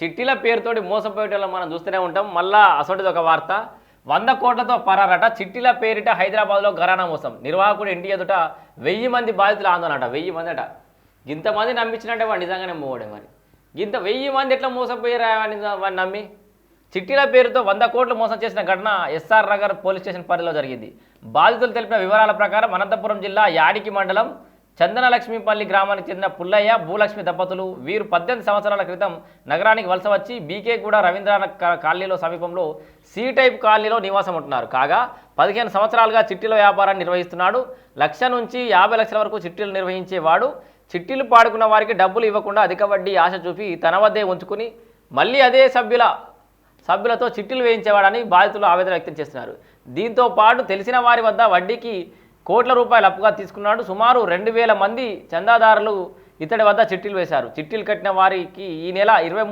చిట్టీల పేరుతోటి మోసపోయేటోళ్ళం మనం చూస్తూనే ఉంటాం. మళ్ళా అసొంటిది ఒక వార్త. వంద కోట్లతో పరారట చిట్టీల పేరిట హైదరాబాద్లో ఘరానా మోసం. నిర్వాహకుడు ఇంటి ఎదుట వెయ్యి మంది బాధితులు ఆందోళన అట వెయ్యి మంది అట ఇంతమంది నమ్మించినట్టే వాడు నిజంగానే మోవడే మరి. ఇంత వెయ్యి మంది ఎట్లా మోసపోయారా వాడిని వాడిని నమ్మి? చిట్టీల పేరుతో వంద కోట్లు మోసం చేసిన ఘటన ఎస్ఆర్ నగర్ పోలీస్ స్టేషన్ పరిధిలో జరిగింది. బాధితులు తెలిపిన వివరాల ప్రకారం అనంతపురం జిల్లా యాడికి మండలం చందనలక్ష్మిపల్లి గ్రామానికి చెందిన పుల్లయ్య భూలక్ష్మి దంపతులు వీరు పద్దెనిమిది సంవత్సరాల క్రితం నగరానికి వలస వచ్చి బీకే కూడా రవీంద్ర కాలనీలో సమీపంలో సి టైప్ కాలనీలో నివాసం ఉంటున్నారు. కాగా పదిహేను సంవత్సరాలుగా చిట్టీల వ్యాపారాన్ని నిర్వహిస్తున్నాడు. లక్ష నుంచి యాభై లక్షల వరకు చిట్టీలు నిర్వహించేవాడు. చిట్టీలు పాడుకున్న వారికి డబ్బులు ఇవ్వకుండా అధిక వడ్డీ ఆశ చూపి తన వద్దే ఉంచుకుని మళ్ళీ అదే సభ్యుల సభ్యులతో చిట్టీలు వేయించేవాడని బాధితులు ఆవేదన వ్యక్తం చేస్తున్నారు. దీంతో పాటు తెలిసిన వారి వద్ద వడ్డీకి కోట్ల రూపాయలు అప్పుగా తీసుకున్నాడు. సుమారు రెండు వేల మంది చందాదారులు ఇతడి వద్ద చిట్టీలు వేశారు. చిట్టీలు కట్టిన వారికి ఈ నెల ఇరవై